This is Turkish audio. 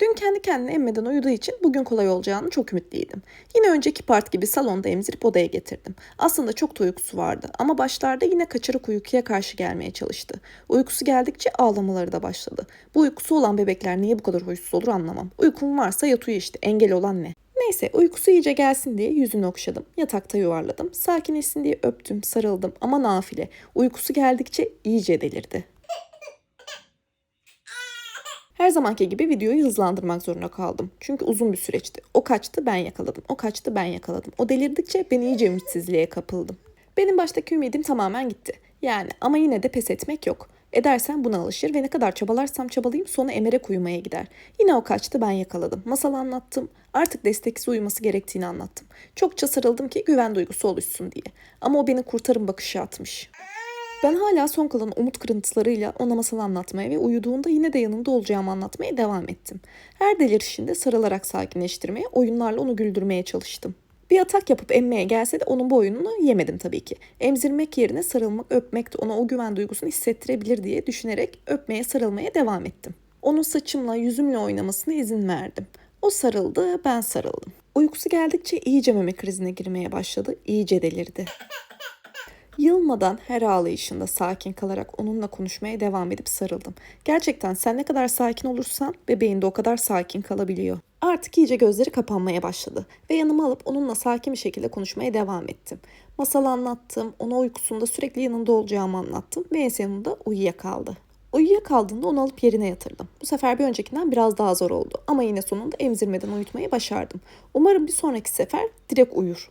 Dün kendi kendine emmeden uyuduğu için bugün kolay olacağını çok ümitliydim. Yine önceki part gibi salonda emzirip odaya getirdim. Aslında çok da uykusu vardı ama başlarda yine kaçırık uykuya karşı gelmeye çalıştı. Uykusu geldikçe ağlamaları da başladı. Bu uykusu olan bebekler niye bu kadar huysuz olur anlamam. Uykum varsa yat uyu işte engel olan ne? Neyse uykusu iyice gelsin diye yüzünü okşadım. Yatakta yuvarladım. Sakinleşsin diye öptüm, sarıldım ama nafile. Uykusu geldikçe iyice delirdi. Her zamanki gibi videoyu hızlandırmak zorunda kaldım. Çünkü uzun bir süreçti. O kaçtı ben yakaladım. O kaçtı ben yakaladım. O delirdikçe ben iyice ümitsizliğe kapıldım. Benim baştaki ümidim tamamen gitti. Yani ama yine de pes etmek yok. Edersen buna alışır ve ne kadar çabalarsam çabalayayım sonu emerek uyumaya gider. Yine o kaçtı ben yakaladım. Masal anlattım. Artık desteksiz uyuması gerektiğini anlattım. Çokça sarıldım ki güven duygusu oluşsun diye. Ama o beni kurtarın bakışı atmış. Ben hala son kalan umut kırıntılarıyla ona masal anlatmaya ve uyuduğunda yine de yanında olacağımı anlatmaya devam ettim. Her delirişinde sarılarak sakinleştirmeye, oyunlarla onu güldürmeye çalıştım. Bir atak yapıp emmeye gelse de onun bu oyununu yemedim tabii ki. Emzirmek yerine sarılmak, öpmek de ona o güven duygusunu hissettirebilir diye düşünerek öpmeye, sarılmaya devam ettim. Onun saçımla, yüzümle oynamasına izin verdim. O sarıldı, ben sarıldım. Uykusu geldikçe iyice meme krizine girmeye başladı, iyice delirdi. Yılmadan her ağlayışında sakin kalarak onunla konuşmaya devam edip sarıldım. Gerçekten sen ne kadar sakin olursan bebeğin de o kadar sakin kalabiliyor. Artık iyice gözleri kapanmaya başladı ve yanıma alıp onunla sakin bir şekilde konuşmaya devam ettim. Masal anlattım, ona uykusunda sürekli yanında olacağımı anlattım ve en sonunda uyuyakaldı. Uyuyakaldığında onu alıp yerine yatırdım. Bu sefer bir öncekinden biraz daha zor oldu ama yine sonunda emzirmeden uyutmayı başardım. Umarım bir sonraki sefer direkt uyur.